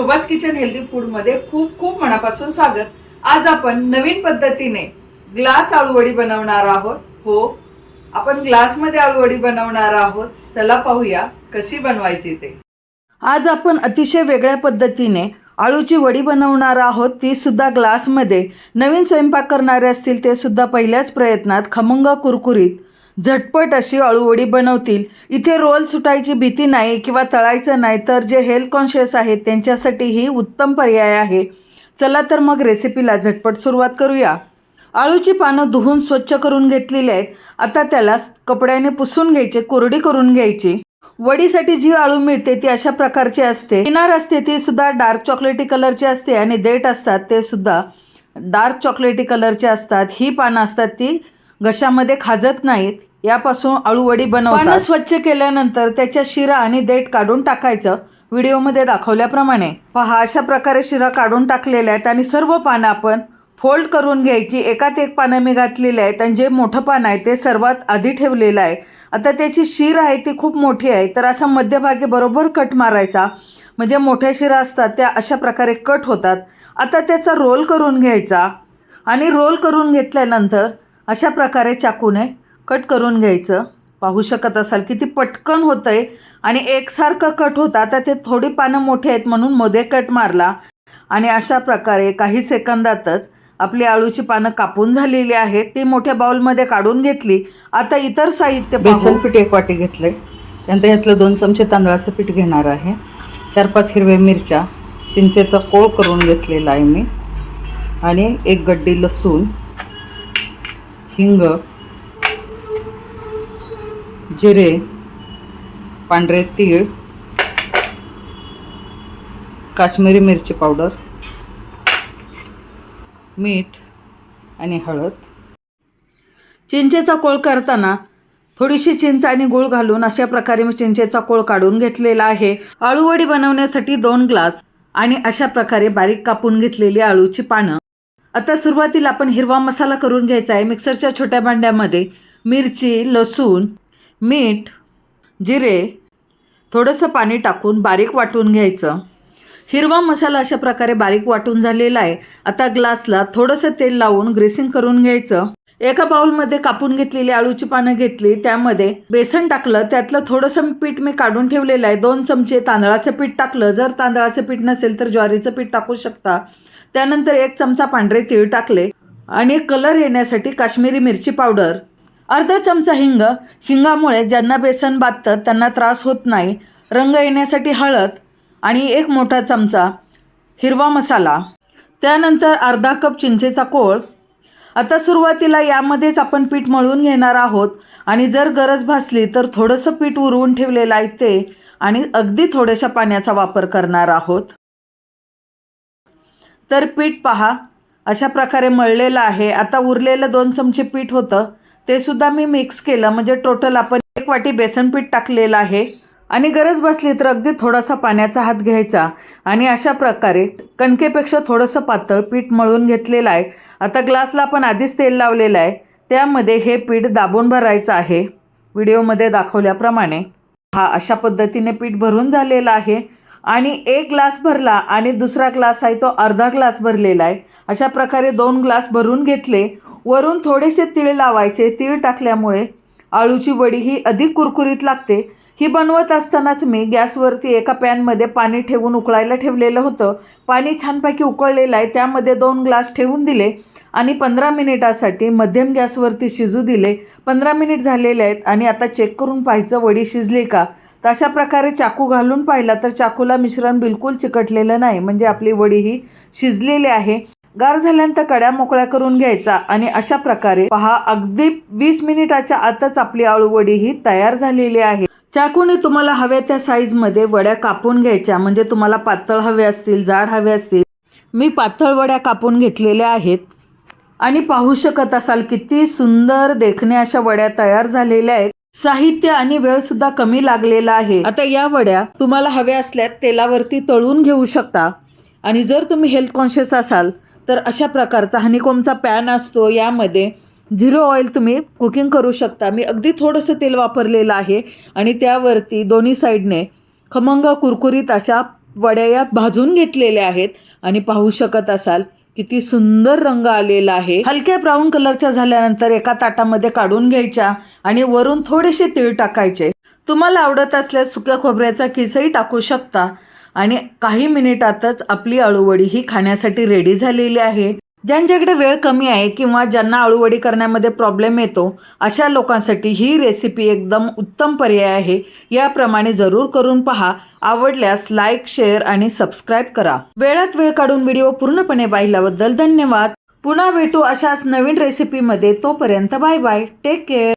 Kitchen healthy फूडमध्ये खूप खूप मनापासून स्वागत. आज आपण नवीन पद्धतीने ग्लास आळूवडी बनवणार आहोत. हो आपण ग्लासमध्ये आळूवडी बनवणार आहोत. चला पाहूया कशी बनवायची ते. आज आपण अतिशय वेगळ्या पद्धतीने आळूची वडी बनवणार आहोत. ती सुद्धा ग्लासमध्ये नवीन स्वयंपाक करणारे असतील ते सुद्धा पहिल्याच प्रयत्नात खमंग कुरकुरीत झटपट अशी अळूवडी बनवतील. इथे रोल सुटायची भीती नाही किंवा तळायचं नाही तर जे हेल्थ कॉन्शियस आहेत त्यांच्यासाठी ही उत्तम पर्याय आहे. चला तर मग रेसिपीला झटपट सुरुवात करूया. आळूची पानं धुवून स्वच्छ करून घेतलेली आहेत. आता त्याला कपड्याने पुसून घ्यायचे कोरडी करून घ्यायची. वडीसाठी जी आळू मिळते ती अशा प्रकारची असते. किनार असते ती सुद्धा डार्क चॉकलेटी कलरची असते आणि देठ असतात ते सुद्धा डार्क चॉकलेटी कलरचे असतात. ही पानं असतात ती घशामध्ये खाजत नाहीत यापासून अळूवडी बनवताना स्वच्छ केल्यानंतर त्याच्या शिरा आणि देठ काढून टाकायचं. व्हिडिओमध्ये दाखवल्याप्रमाणे पहा अशा प्रकारे शिरा काढून टाकलेल्या आहेत आणि सर्व पानं आपण फोल्ड करून घ्यायची. एकात एक पानं मी घातलेली आहेत आणि जे मोठं पान आहे ते सर्वात आधी ठेवलेलं आहे. आता त्याची शीर आहे ती खूप मोठी आहे तर असा मध्यभागी बरोबर कट मारायचा. म्हणजे मोठ्या शिरा असतात त्या अशा प्रकारे कट होतात. आता त्याचा रोल करून घ्यायचा. आणि रोल करून घेतल्यानंतर अशा प्रकारे चाकूने कट करून घ्यायचं. पाहू शकत असाल किती पटकन होतं आहे आणि एकसारखं कट होतं आता ते थोडी पानं मोठी आहेत म्हणून मध्ये कट मारला. आणि अशा प्रकारे काही सेकंदातच आपली आळूची पानं कापून झालेली आहेत. ती मोठ्या बाउलमध्ये काढून घेतली. आता इतर साहित्य बेसन पीठ एक वाटी घेतलंय. त्यानंतर यातलं दोन चमचे तांदळाचं पीठ घेणार आहे. चार पाच हिरव्या मिरच्या चिंचेचा कोळ करून घेतलेला आहे मी. आणि एक गड्डी लसूण हिंग जिरे पांढरे तीळ काश्मीरी मिरची पावडर मीठ आणि हळद. चिंचेचा कोळ करताना थोडीशी चिंच आणि गूळ घालून अशा प्रकारे मी चिंचेचा कोळ काढून घेतलेला आहे. आळूवडी बनवण्यासाठी दोन ग्लास आणि अशा प्रकारे बारीक कापून घेतलेली आळूची पानं. आता सुरुवातीला आपण हिरवा मसाला करून घ्यायचा आहे. मिक्सरच्या छोट्या भांड्यामध्ये मिरची लसूण मीठ जिरे थोडंसं पाणी टाकून बारीक वाटून घ्यायचं. हिरवा मसाला अशा प्रकारे बारीक वाटून झालेला आहे. आता ग्लासला थोडंसं तेल लावून ग्रेसिंग करून घ्यायचं. एका बाउलमध्ये कापून घेतलेली आळूची पानं घेतली त्यामध्ये बेसन टाकलं त्यातलं थोडंसं पीठ मी काढून ठेवलेलं आहे. दोन चमचे तांदळाचं पीठ टाकलं. जर तांदळाचं पीठ नसेल तर ज्वारीचं पीठ टाकू शकता. त्यानंतर एक चमचा पांढरे तीळ टाकले आणि कलर येण्यासाठी काश्मीरी मिरची पावडर अर्धा चमचा हिंग. हिंगामुळे ज्यांना बेसन बाधतं त्यांना त्रास होत नाही. रंग येण्यासाठी हळद आणि एक मोठा चमचा हिरवा मसाला. त्यानंतर अर्धा कप चिंचेचा कोळ आता सुरुवातीला यामध्येच आपण पीठ मळून घेणार आहोत. आणि जर गरज भासली तर थोडंसं पीठ उरवून ठेवलेलं आहे ते. आणि अगदी थोड्याशा पाण्याचा वापर करणार आहोत. तर पीठ पहा अशा प्रकारे मळलेलं आहे. आता उरलेलं दोन चमचे पीठ होतं. ते सुद्धा मी मिक्स केलं. म्हणजे टोटल आपण एक वाटी बेसन पीठ टाकलेलं आहे. आणि गरज बसली तर अगदी थोडासा पाण्याचा हात घ्यायचा. आणि अशा प्रकारे कणकेपेक्षा थोडंसं पातळ पीठ मळून घेतलेलं आहे. आता ग्लासला आपण आधीच तेल लावलेलं आहे. त्यामध्ये हे पीठ दाबून भरायचं आहे. व्हिडिओमध्ये दाखवल्याप्रमाणे हा अशा पद्धतीने पीठ भरून झालेला आहे. आणि एक ग्लास भरला आणि दुसरा ग्लास आहे तो अर्धा ग्लास भरलेला आहे. अशा प्रकारे दोन ग्लास भरून घेतले. वरून थोडेसे तीळ लावायचे. तीळ टाकल्यामुळे आळूची वडी ही अधिक कुरकुरीत लागते. ही बनवत असतानाच मी गॅसवरती एका पॅनमध्ये पाणी ठेवून उकळायला ठेवलेलं होतं. पाणी छानपैकी उकळलेलं आहे. त्यामध्ये दोन ग्लास ठेवून दिले आणि पंधरा मिनिटासाठी मध्यम गॅसवरती शिजू दिले. पंधरा मिनिट झालेले आहेत आणि आता चेक करून पाहायचं वडी शिजली का? तर अशा प्रकारे चाकू घालून पाहिला तर चाकूला मिश्रण बिलकुल चिकटलेलं नाही. म्हणजे आपली वडी ही शिजलेली आहे. गार झाल्यानंतर कड्या मोकळ्या करून घ्यायचा आणि अशा प्रकारे पहा अगदी वीस मिनिटाच्या आतच आपली आळूवडी ही तयार झालेली आहे. चाकूने तुम्हाला हव्या त्या साईजमध्ये वड्या कापून घ्यायच्या. म्हणजे तुम्हाला पातळ हवे असतील जाड हवे असतील. मी पातळ वड्या कापून घेतलेल्या आहेत. आणि पाहू शकत असाल किती सुंदर देखणे अशा वड्या तयार झालेल्या आहेत. साहित्य आणि वेळ सुद्धा कमी लागलेला आहे. आता या वड्या तुम्हाला हव्या असल्या तेलावरती तळून घेऊ शकता. आणि जर तुम्ही हेल्थ कॉन्शियस असाल तर अशा प्रकारचा हनीकोमचा पॅन असतो. यामध्ये झिरो ऑइल तुम्ही कुकिंग करू शकता. मी अगदी थोडंसं तेल वापरलेलं आहे आणि त्यावरती दोन्ही साईडने खमंग कुरकुरीत अशा वड्या भाजून घेतलेल्या आहेत. आणि पाहू शकत असाल किती सुंदर रंग आलेला आहे. हलक्या ब्राऊन कलरच्या झाल्यानंतर एका ताटामध्ये काढून घ्यायच्या आणि वरून थोडेसे तीळ टाकायचे. तुम्हाला आवडत असल्यास सुक्या खोबऱ्याचा किसही टाकू शकता आणि काही मिनिटातच आपली अळूवडी ही खाण्यासाठी रेडी झालेली आहे. ज्यांच्याकडे वेळ कमी आहे किंवा ज्यांना अळूवडी करण्यामध्ये प्रॉब्लेम येतो अशा लोकांसाठी ही रेसिपी एकदम उत्तम पर्याय आहे. याप्रमाणे जरूर करून पहा. आवडल्यास लाईक शेअर आणि सबस्क्राईब करा. वेळात वेळ काढून व्हिडिओ पूर्णपणे पाहिल्याबद्दल धन्यवाद. पुन्हा भेटू अशाच नवीन रेसिपीमध्ये तोपर्यंत बाय बाय टेक केअर